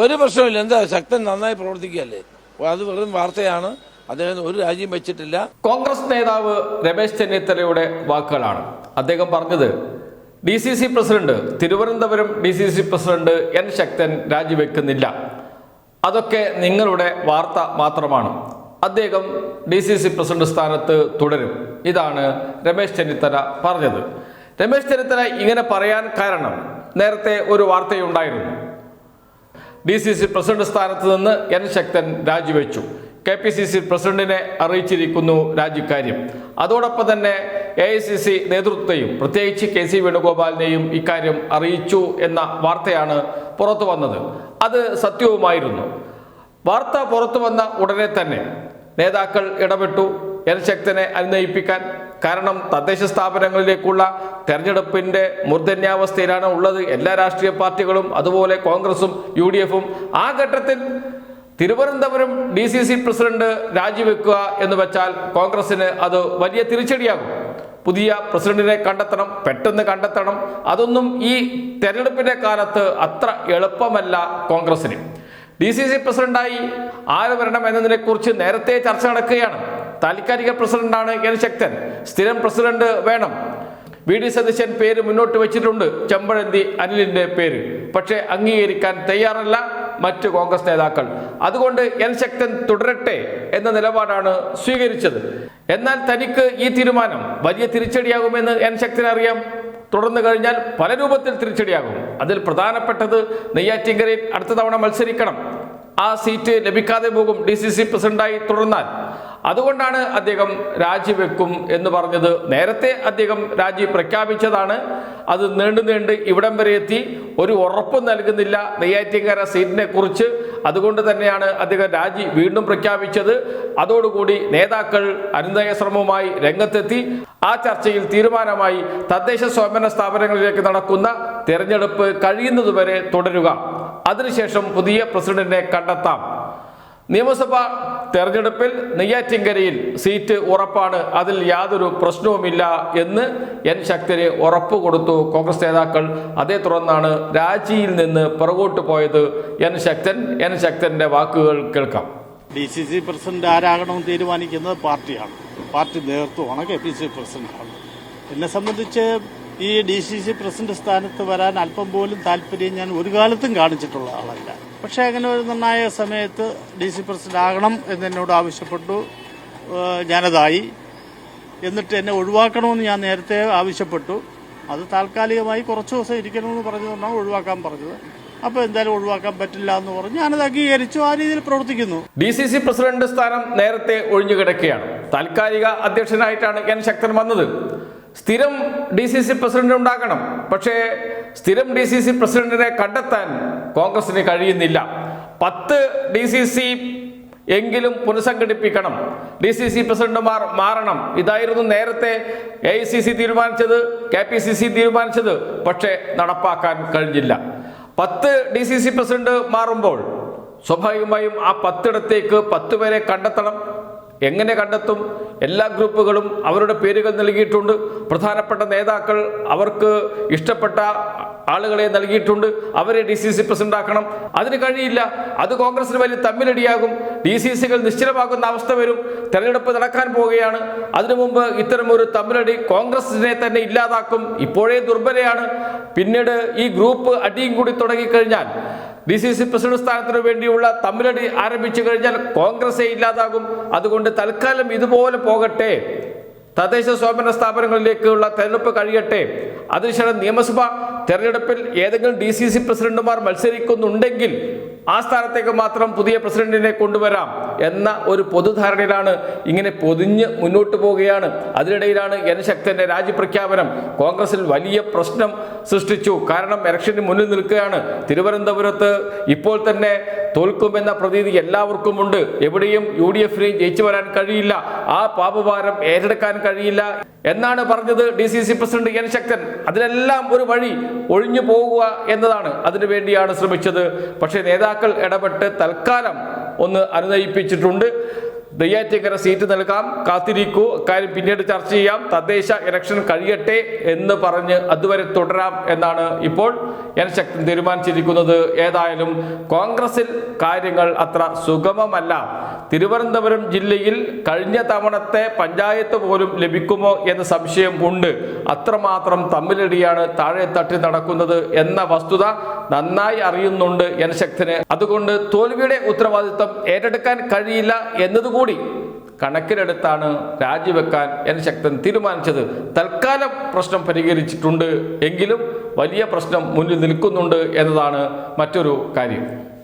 ഒരു പ്രശ്നമില്ല എന്താ ശക്തൻ നന്നായി പ്രവർത്തിക്കുകയല്ലേ? അത് വെറും വാർത്തയാണ്. അദ്ദേഹം ഒരു രാജ്യം വെച്ചിട്ടില്ല. കോൺഗ്രസ് നേതാവ് രമേശ് ചെന്നിത്തലയുടെ വാക്കുകളാണ്. അദ്ദേഹം പറഞ്ഞത് D C C president Thiruvananthapuram D C C president N Sakthan രാജിവെക്കുന്നില്ല. അതൊക്കെ നിങ്ങളുടെ വാർത്ത മാത്രമാണ്. അദ്ദേഹം ഡി സി സി പ്രസിഡന്റ് സ്ഥാനത്ത് തുടരും. ഇതാണ് രമേശ് ചെന്നിത്തല പറഞ്ഞത്. രമേശ് ചെന്നിത്തല ഇങ്ങനെ പറയാൻ കാരണം നേരത്തെ ഒരു വാർത്തയുണ്ടായിരുന്നു. ഡി സി സി പ്രസിഡന്റ് സ്ഥാനത്ത് നിന്ന് എൻ ശക്തൻ രാജിവെച്ചു. കെ പി സി സി പ്രസിഡന്റിനെ അറിയിച്ചിരിക്കുന്നു രാജിക്കാര്യം. അതോടൊപ്പം തന്നെ എ ഐ സി സി നേതൃത്വത്തെയും പ്രത്യേകിച്ച് കെ സി വേണുഗോപാലിനെയും ഇക്കാര്യം അറിയിച്ചു എന്ന വാർത്തയാണ് പുറത്തു വന്നത്. അത് സത്യവുമായിരുന്നു. വാർത്ത പുറത്തു വന്ന ഉടനെ തന്നെ നേതാക്കൾ ഇടപെട്ടു. എൻ ശക്തനെ അനുനയിപ്പിക്കാൻ കാരണം തദ്ദേശ സ്ഥാപനങ്ങളിലേക്കുള്ള തെരഞ്ഞെടുപ്പിന്റെ മൂർധന്യാവസ്ഥയിലാണ് ഉള്ളത്. എല്ലാ രാഷ്ട്രീയ പാർട്ടികളും അതുപോലെ കോൺഗ്രസും യു ആ ഘട്ടത്തിൽ Thiruvananthapuram D C C president രാജിവെക്കുക എന്ന് വെച്ചാൽ കോൺഗ്രസിന് അത് വലിയ തിരിച്ചടിയാകും. പുതിയ പ്രസിഡന്റിനെ കണ്ടെത്തണം പെട്ടെന്ന് കണ്ടെത്തണം. അതൊന്നും ഈ തെരഞ്ഞെടുപ്പിന്റെ കാലത്ത് അത്ര എളുപ്പമല്ല കോൺഗ്രസിന് ഡി സി സി പ്രസിഡന്റായി ആര് വരണം എന്നതിനെക്കുറിച്ച് നേരത്തെ ചർച്ച നടക്കുകയാണ്. താൽക്കാലിക പ്രസിഡന്റാണ് എൻ ശക്തൻ. സ്ഥിരം പ്രസിഡന്റ് വേണം. വി ഡി സതീശൻ പേര് മുന്നോട്ട് വെച്ചിട്ടുണ്ട്. ചെമ്പഴന്തി അനിലിന്റെ പേര്. പക്ഷേ അംഗീകരിക്കാൻ തയ്യാറല്ല മറ്റ് കോൺഗ്രസ് നേതാക്കൾ. അതുകൊണ്ട് എൻ ശക്തൻ തുടരട്ടെ എന്ന നിലപാടാണ് സ്വീകരിച്ചത്. എന്നാൽ തനിക്ക് ഈ തീരുമാനം വലിയ തിരിച്ചടിയാകുമെന്ന് എൻ ശക്തൻ അറിയാം. തുടർന്നു കഴിഞ്ഞാൽ പല രൂപത്തിൽ തിരിച്ചടിയാകും. അതിൽ പ്രധാനപ്പെട്ടത് നെയ്യാറ്റിങ്കരയിൽ അടുത്ത തവണ മത്സരിക്കണം. ആ സീറ്റ് ലഭിക്കാതെ പോകും ഡി സി സി പ്രസിഡന്റായി തുടർന്നാൽ. അതുകൊണ്ടാണ് അദ്ദേഹം രാജിവെക്കും എന്ന് പറഞ്ഞത്. നേരത്തെ അദ്ദേഹം രാജി പ്രഖ്യാപിച്ചതാണ്. അത് നീണ്ടു നീണ്ട് ഇവിടം വരെ എത്തി. ഒരു ഉറപ്പും നൽകുന്നില്ല നെയ്യാറ്റിൻകര സീറ്റിനെ കുറിച്ച്. അതുകൊണ്ട് തന്നെയാണ് അദ്ദേഹം രാജി വീണ്ടും പ്രഖ്യാപിച്ചത്. അതോടുകൂടി നേതാക്കൾ അനുനയ ശ്രമവുമായി രംഗത്തെത്തി. ആ ചർച്ചയിൽ തീരുമാനമായി തദ്ദേശ സ്വയംഭരണ സ്ഥാപനങ്ങളിലേക്ക് നടക്കുന്ന തെരഞ്ഞെടുപ്പ് കഴിയുന്നതുവരെ തുടരുക. അതിനുശേഷം പുതിയ പ്രസിഡന്റിനെ കണ്ടെത്താം. നിയമസഭാ തെരഞ്ഞെടുപ്പിൽ നെയ്യാറ്റിങ്കരയിൽ സീറ്റ് ഉറപ്പാണ്. അതിൽ യാതൊരു പ്രശ്നവുമില്ല എന്ന് എൻ. ശക്തന് ഉറപ്പ് കൊടുത്തു കോൺഗ്രസ് നേതാക്കൾ. അതേ തുടർന്നാണ് രാജിയിൽ നിന്ന് പുറകോട്ട് പോയത് എൻ. ശക്തൻ. എൻ. ശക്തന്റെ വാക്കുകൾ കേൾക്കാം. ഡി സി സി പ്രസിഡന്റ് ആരാകണമെന്ന് തീരുമാനിക്കുന്നത് പാർട്ടിയാണ്. പാർട്ടി നേതൃത്വമാണ് കെ പി സി പ്രസിഡന്റാണ്. എന്നെ സംബന്ധിച്ച് ഈ ഡി സി സി പ്രസിഡന്റ് സ്ഥാനത്ത് വരാൻ അല്പം പോലും താല്പര്യം ഞാൻ ഒരു കാലത്തും കാണിച്ചിട്ടുള്ള ആളല്ല. പക്ഷേ അങ്ങനെ ഒരു നിർണായക സമയത്ത് ഡി സി പ്രസിഡന്റ് ആകണം എന്ന് എന്നോട് ആവശ്യപ്പെട്ടു ഞാനതായി. എന്നിട്ട് എന്നെ ഒഴിവാക്കണമെന്ന് ഞാൻ നേരത്തെ ആവശ്യപ്പെട്ടു. അത് താൽക്കാലികമായി കുറച്ച് ദിവസം ഇരിക്കണമെന്ന് പറഞ്ഞതുകൊണ്ടാണ് ഒഴിവാക്കാൻ പറഞ്ഞത്. അപ്പോൾ എന്തായാലും ഒഴിവാക്കാൻ പറ്റില്ല എന്ന് പറഞ്ഞ് ഞാനത് അംഗീകരിച്ചു. ആ രീതിയിൽ പ്രവർത്തിക്കുന്നു. ഡി സി സി പ്രസിഡന്റ് സ്ഥാനം നേരത്തെ ഒഴിഞ്ഞുകിടക്കുകയാണ്. താൽക്കാലിക അധ്യക്ഷനായിട്ടാണ് എൻ ശക്തൻ വന്നത്. സ്ഥിരം ഡി സി സി പ്രസിഡന്റ് ഉണ്ടാക്കണം പക്ഷേ സ്ഥിരം ഡി സി സി പ്രസിഡന്റിനെ കണ്ടെത്താൻ കോൺഗ്രസിന് കഴിയുന്നില്ല. പത്ത് ഡി സി സി എങ്കിലും പുനഃസംഘടിപ്പിക്കണം. ഡി സി സി പ്രസിഡന്റുമാർ മാറണം. ഇതായിരുന്നു നേരത്തെ എ ഐ സി സി തീരുമാനിച്ചത് കെ പി സി സി തീരുമാനിച്ചത് പക്ഷേ നടപ്പാക്കാൻ കഴിഞ്ഞില്ല. പത്ത് ഡി സി സി പ്രസിഡന്റ് മാറുമ്പോൾ സ്വാഭാവികമായും ആ പത്തിടത്തേക്ക് പത്ത് പേരെ കണ്ടെത്തണം. എങ്ങനെ കണ്ടെത്തും? എല്ലാ ഗ്രൂപ്പുകളും അവരുടെ പേരുകൾ നൽകിയിട്ടുണ്ട്. പ്രധാനപ്പെട്ട നേതാക്കൾ അവർക്ക് ഇഷ്ടപ്പെട്ട ആളുകളെ നൽകിയിട്ടുണ്ട്. അവരെ ഡി സി സി പ്രസിഡന്റ് ആക്കണം അതിന് കഴിയില്ല. അത് കോൺഗ്രസിന് വലിയ തമ്മിലടിയാകും. ഡി സി സികൾ നിശ്ചലമാകുന്ന അവസ്ഥ വരും. തെരഞ്ഞെടുപ്പ് നടക്കാൻ പോവുകയാണ്. അതിനു മുമ്പ് ഇത്തരം ഒരു തമ്മിലടി കോൺഗ്രസിനെ തന്നെ ഇല്ലാതാക്കും. ഇപ്പോഴേ ദുർബലയാണ്. പിന്നീട് ഈ ഗ്രൂപ്പ് അടിയും കൂടി തുടങ്ങിക്കഴിഞ്ഞാൽ ഡി സി സി പ്രസിഡന്റ് സ്ഥാനത്തിന് വേണ്ടിയുള്ള തമ്മിലടി ആരംഭിച്ചു കഴിഞ്ഞാൽ കോൺഗ്രസേ ഇല്ലാതാകും. അതുകൊണ്ട് തൽക്കാലം ഇതുപോലെ പോകട്ടെ. തദ്ദേശ സ്വയംഭരണ സ്ഥാപനങ്ങളിലേക്കുള്ള തെരഞ്ഞെടുപ്പ് കഴിയട്ടെ. അതിനുശേഷം നിയമസഭാ തെരഞ്ഞെടുപ്പിൽ ഏതെങ്കിലും ഡി സി സി പ്രസിഡന്റുമാർ മത്സരിക്കുന്നുണ്ടെങ്കിൽ ആ സ്ഥാനത്തേക്ക് മാത്രം പുതിയ പ്രസിഡന്റിനെ കൊണ്ടുവരാം എന്ന ഒരു പൊതുധാരണയിലാണ് ഇങ്ങനെ പൊതിഞ്ഞ് മുന്നോട്ട് പോവുകയാണ്. അതിനിടയിലാണ് എൻ ശക്തന്റെ രാജിപ്രഖ്യാപനം കോൺഗ്രസിൽ വലിയ പ്രശ്നം സൃഷ്ടിച്ചു. കാരണം ഇലക്ഷന് മുന്നിൽ നിൽക്കുകയാണ്. തിരുവനന്തപുരത്ത് ഇപ്പോൾ തന്നെ തോൽക്കുമെന്ന പ്രതീതി എല്ലാവർക്കുമുണ്ട്. എവിടെയും യു ഡി എഫിന് ജയിച്ചു വരാൻ കഴിയില്ല. ആ പാപഭാരം ഏറ്റെടുക്കാൻ കഴിയില്ല എന്നാണ് പറഞ്ഞത് D C C president N Sakthan. അതിനെല്ലാം ഒരു വഴി ഒഴിഞ്ഞു പോകുക എന്നതാണ്. അതിനു വേണ്ടിയാണ് ശ്രമിച്ചത്. പക്ഷേ നേതാക്കൾ ഇടപെട്ട് തൽക്കാലം ഒന്ന് അനുനയിപ്പിച്ചിട്ടുണ്ട്. നെയ്യാറ്റിങ്കര സീറ്റ് നൽകാം. കാത്തിരിക്കൂ. കാര്യം പിന്നീട് ചർച്ച ചെയ്യാം. തദ്ദേശ ഇലക്ഷൻ കഴിയട്ടെ എന്ന് പറഞ്ഞ് അതുവരെ തുടരാം എന്നാണ് ഇപ്പോൾ എൻ ശക്തി തീരുമാനിച്ചിരിക്കുന്നത്. ഏതായാലും കോൺഗ്രസിൽ കാര്യങ്ങൾ അത്ര സുഗമമല്ല. തിരുവനന്തപുരം ജില്ലയിൽ കഴിഞ്ഞ തവണത്തെ പഞ്ചായത്ത് പോലും ലഭിക്കുമോ എന്ന സംശയം ഉണ്ട്. അത്രമാത്രം തമ്മിലടിയാണ് താഴെ തട്ടി നടക്കുന്നത് എന്ന വസ്തുത നന്നായി അറിയുന്നുണ്ട് എൻ ശക്തിന് അതുകൊണ്ട് തോൽവിയുടെ ഉത്തരവാദിത്വം ഏറ്റെടുക്കാൻ കഴിയില്ല എന്നതുകൂടി കണക്കിലെടുത്താണ് രാജിവെക്കാൻ എൻ ശക്തൻ തീരുമാനിച്ചത്. തൽക്കാലം പ്രശ്നം പരിഹരിച്ചിട്ടുണ്ട് എങ്കിലും വലിയ പ്രശ്നം മുന്നിൽ നിൽക്കുന്നുണ്ട് എന്നതാണ് മറ്റൊരു കാര്യം.